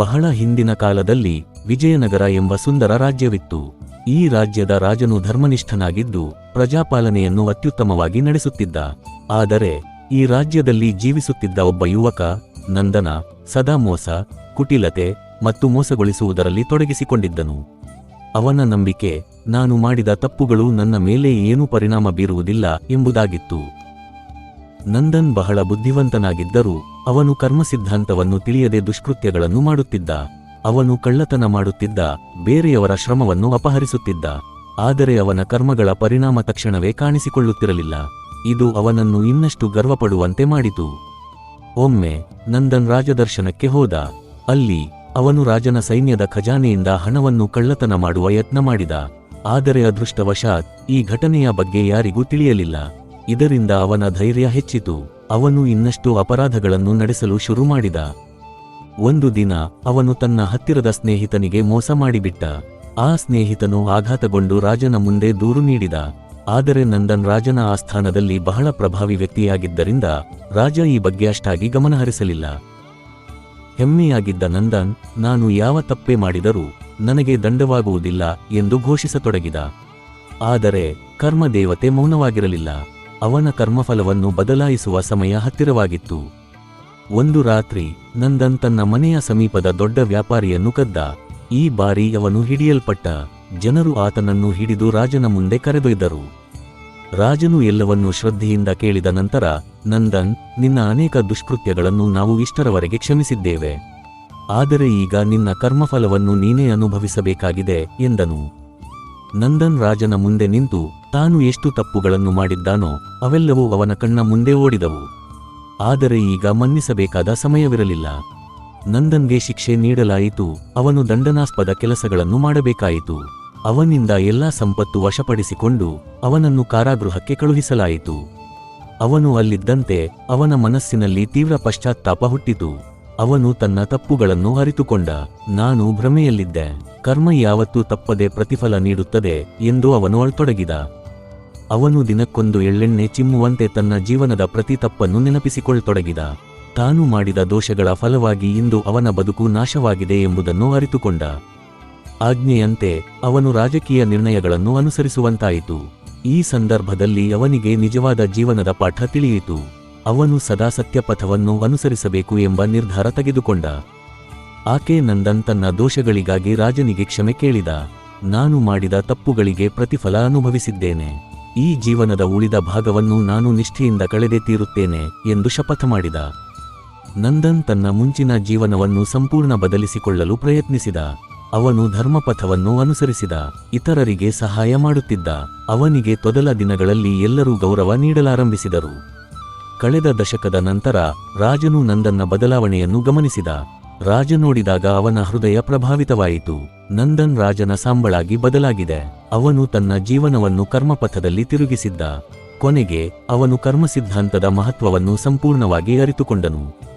ಬಹಳ ಹಿಂದಿನ ಕಾಲದಲ್ಲಿ ವಿಜಯನಗರ ಎಂಬ ಸುಂದರ ರಾಜ್ಯವಿತ್ತು. ಈ ರಾಜ್ಯದ ರಾಜನು ಧರ್ಮನಿಷ್ಠನಾಗಿದ್ದು ಪ್ರಜಾಪಾಲನೆಯನ್ನು ಅತ್ಯುತ್ತಮವಾಗಿ ನಡೆಸುತ್ತಿದ್ದ. ಆದರೆ ಈ ರಾಜ್ಯದಲ್ಲಿ ಜೀವಿಸುತ್ತಿದ್ದ ಒಬ್ಬ ಯುವಕ, ನಂದನ, ಸದಾ ಮೋಸ, ಕುಟಿಲತೆ ಮತ್ತು ಮೋಸಗೊಳಿಸುವುದರಲ್ಲಿ ತೊಡಗಿಸಿಕೊಂಡಿದ್ದನು. ಅವನ ನಂಬಿಕೆ, ನಾನು ಮಾಡಿದ ತಪ್ಪುಗಳು ನನ್ನ ಮೇಲೆ ಏನೂ ಪರಿಣಾಮ ಬೀರುವುದಿಲ್ಲ ಎಂಬುದಾಗಿತ್ತು. ನಂದನ್ ಬಹಳ ಬುದ್ಧಿವಂತನಾಗಿದ್ದರೂ ಅವನು ಕರ್ಮಸಿದ್ಧಾಂತವನ್ನು ತಿಳಿಯದೆ ದುಷ್ಕೃತ್ಯಗಳನ್ನು ಮಾಡುತ್ತಿದ್ದ. ಅವನು ಕಳ್ಳತನ ಮಾಡುತ್ತಿದ್ದ, ಬೇರೆಯವರ ಶ್ರಮವನ್ನು ಅಪಹರಿಸುತ್ತಿದ್ದ. ಆದರೆ ಅವನ ಕರ್ಮಗಳ ಪರಿಣಾಮ ತಕ್ಷಣವೇ ಕಾಣಿಸಿಕೊಳ್ಳುತ್ತಿರಲಿಲ್ಲ. ಇದು ಅವನನ್ನು ಇನ್ನಷ್ಟು ಗರ್ವಪಡುವಂತೆ ಮಾಡಿತು. ಒಮ್ಮೆ ನಂದನ್ ರಾಜದರ್ಶನಕ್ಕೆ ಹೋದ. ಅಲ್ಲಿ ಅವನು ರಾಜನ ಸೈನ್ಯದ ಖಜಾನೆಯಿಂದ ಹಣವನ್ನು ಕಳ್ಳತನ ಮಾಡುವ ಯತ್ನ ಮಾಡಿದ. ಆದರೆ ಅದೃಷ್ಟವಶಾತ್ ಈ ಘಟನೆಯ ಬಗ್ಗೆ ಯಾರಿಗೂ ತಿಳಿಯಲಿಲ್ಲ. ಇದರಿಂದ ಅವನ ಧೈರ್ಯ ಹೆಚ್ಚಿತು. ಅವನು ಇನ್ನಷ್ಟು ಅಪರಾಧಗಳನ್ನು ನಡೆಸಲು ಶುರು ಮಾಡಿದ. ಒಂದು ದಿನ ಅವನು ತನ್ನ ಹತ್ತಿರದ ಸ್ನೇಹಿತನಿಗೆ ಮೋಸ ಮಾಡಿಬಿಟ್ಟ. ಆ ಸ್ನೇಹಿತನು ಆಘಾತಗೊಂಡು ರಾಜನ ಮುಂದೆ ದೂರು ನೀಡಿದ. ಆದರೆ ನಂದನ್ ರಾಜನ ಆಸ್ಥಾನದಲ್ಲಿ ಬಹಳ ಪ್ರಭಾವಿ ವ್ಯಕ್ತಿಯಾಗಿದ್ದರಿಂದ ರಾಜ ಈ ಬಗ್ಗೆ ಅಷ್ಟಾಗಿ ಗಮನಹರಿಸಲಿಲ್ಲ. ಹೆಮ್ಮೆಯಾಗಿದ್ದ ನಂದನ್, ನಾನು ಯಾವ ತಪ್ಪೆ ಮಾಡಿದರೂ ನನಗೆ ದಂಡವಾಗುವುದಿಲ್ಲ ಎಂದು ಘೋಷಿಸತೊಡಗಿದ. ಆದರೆ ಕರ್ಮದೇವತೆ ಮೌನವಾಗಿರಲಿಲ್ಲ. ಅವನ ಕರ್ಮಫಲವನ್ನು ಬದಲಾಯಿಸುವ ಸಮಯ ಹತ್ತಿರವಾಗಿತ್ತು. ಒಂದು ರಾತ್ರಿ ನಂದನ್ ತನ್ನ ಮನೆಯ ಸಮೀಪದ ದೊಡ್ಡ ವ್ಯಾಪಾರಿಯನ್ನು ಕದ್ದ. ಈ ಬಾರಿ ಅವನು ಹಿಡಿಯಲ್ಪಟ್ಟ. ಜನರು ಆತನನ್ನು ಹಿಡಿದು ರಾಜನ ಮುಂದೆ ಕರೆದೊಯ್ದರು. ರಾಜನು ಎಲ್ಲವನ್ನೂ ಶ್ರದ್ಧೆಯಿಂದ ಕೇಳಿದ ನಂತರ, ನಂದನ್, ನಿನ್ನ ಅನೇಕ ದುಷ್ಕೃತ್ಯಗಳನ್ನು ನಾವು ಇಷ್ಟರವರೆಗೆ ಕ್ಷಮಿಸಿದ್ದೇವೆ. ಆದರೆ ಈಗ ನಿನ್ನ ಕರ್ಮಫಲವನ್ನು ನೀನೇ ಅನುಭವಿಸಬೇಕಾಗಿದೆ, ಎಂದನು. ನಂದನ್ ರಾಜನ ಮುಂದೆ ನಿಂತು ತಾನು ಎಷ್ಟು ತಪ್ಪುಗಳನ್ನು ಮಾಡಿದ್ದಾನೋ ಅವೆಲ್ಲವೂ ಅವನ ಕಣ್ಣ ಮುಂದೆ ಓಡಿದವು. ಆದರೆ ಈಗ ಮನ್ನಿಸಬೇಕಾದ ಸಮಯವಿರಲಿಲ್ಲ. ನಂದನ್ಗೆ ಶಿಕ್ಷೆ ನೀಡಲಾಯಿತು, ಅವನು ದಂಡನಾಸ್ಪದ ಕೆಲಸಗಳನ್ನು ಮಾಡಬೇಕಾಯಿತು. ಅವನಿಂದ ಎಲ್ಲಾ ಸಂಪತ್ತು ವಶಪಡಿಸಿಕೊಂಡು ಅವನನ್ನು ಕಾರಾಗೃಹಕ್ಕೆ ಕಳುಹಿಸಲಾಯಿತು. ಅವನು ಅಲ್ಲಿದ್ದಂತೆ ಅವನ ಮನಸ್ಸಿನಲ್ಲಿ ತೀವ್ರ ಪಶ್ಚಾತ್ತಾಪ ಹುಟ್ಟಿತು. ಅವನು ತನ್ನ ತಪ್ಪುಗಳನ್ನು ಅರಿತುಕೊಂಡ, ನಾನು ಭ್ರಮೆಯಲ್ಲಿದ್ದೆ, ಕರ್ಮ ಯಾವತ್ತೂ ತಪ್ಪದೆ ಪ್ರತಿಫಲ ನೀಡುತ್ತದೆ ಎಂದು ಅವನು ಅಳ್ತೊಡಗಿದ. ಅವನು ದಿನಕ್ಕೊಂದು ಎಳ್ಳೆಣ್ಣೆ ಚಿಮ್ಮುವಂತೆ ತನ್ನ ಜೀವನದ ಪ್ರತಿ ತಪ್ಪನ್ನು ನೆನಪಿಸಿಕೊಳ್ಳತೊಡಗಿದ. ತಾನು ಮಾಡಿದ ದೋಷಗಳ ಫಲವಾಗಿ ಇಂದು ಅವನ ಬದುಕು ನಾಶವಾಗಿದೆ ಎಂಬುದನ್ನು ಅರಿತುಕೊಂಡ. ಆಜ್ಞೆಯಂತೆ, ಅವನು ರಾಜಕೀಯ ನಿರ್ಣಯಗಳನ್ನು ಅನುಸರಿಸುವಂತಾಯಿತು. ಈ ಸಂದರ್ಭದಲ್ಲಿ ಅವನಿಗೆ ನಿಜವಾದ ಜೀವನದ ಪಾಠ ತಿಳಿಯಿತು. ಅವನು ಸದಾ ಸತ್ಯಪಥವನ್ನು ಅನುಸರಿಸಬೇಕು ಎಂಬ ನಿರ್ಧಾರ ತೆಗೆದುಕೊಂಡ. ಆಕೆ ನಂದನ್ ತನ್ನ ದೋಷಗಳಿಗಾಗಿ ರಾಜನಿಗೆ ಕ್ಷಮೆ ಕೇಳಿದ. ನಾನು ಮಾಡಿದ ತಪ್ಪುಗಳಿಗೆ ಪ್ರತಿಫಲ ಅನುಭವಿಸಿದ್ದೇನೆ. ಈ ಜೀವನದ ಉಳಿದ ಭಾಗವನ್ನು ನಾನು ನಿಷ್ಠೆಯಿಂದ ಕಳೆದೇ ತೀರುತ್ತೇನೆ ಎಂದು ಶಪಥ ಮಾಡಿದ. ನಂದನ್ ತನ್ನ ಮುಂಚಿನ ಜೀವನವನ್ನು ಸಂಪೂರ್ಣ ಬದಲಿಸಿಕೊಳ್ಳಲು ಪ್ರಯತ್ನಿಸಿದ. ಅವನು ಧರ್ಮಪಥವನ್ನು ಅನುಸರಿಸಿದ, ಇತರರಿಗೆ ಸಹಾಯ ಮಾಡುತ್ತಿದ್ದ, ಅವನಿಗೆ ತೊದಲ ದಿನಗಳಲ್ಲಿ ಎಲ್ಲರೂ ಗೌರವ ನೀಡಲಾರಂಭಿಸಿದರು. ಕಳೆದ ದಶಕದ ನಂತರ ರಾಜನು ನಂದನ್ನ ಬದಲಾವಣೆಯನ್ನು ಗಮನಿಸಿದ. ರಾಜ ನೋಡಿದಾಗ ಅವನ ಹೃದಯ ಪ್ರಭಾವಿತವಾಯಿತು. ನಂದನ್ ರಾಜನ ಸಾಂಬಳಾಗಿ ಬದಲಾಗಿದೆ. ಅವನು ತನ್ನ ಜೀವನವನ್ನು ಕರ್ಮಪಥದಲ್ಲಿ ತಿರುಗಿಸಿದ್ದ. ಕೊನೆಗೆ ಅವನು ಕರ್ಮಸಿದ್ಧಾಂತದ ಮಹತ್ವವನ್ನು ಸಂಪೂರ್ಣವಾಗಿ ಅರಿತುಕೊಂಡನು.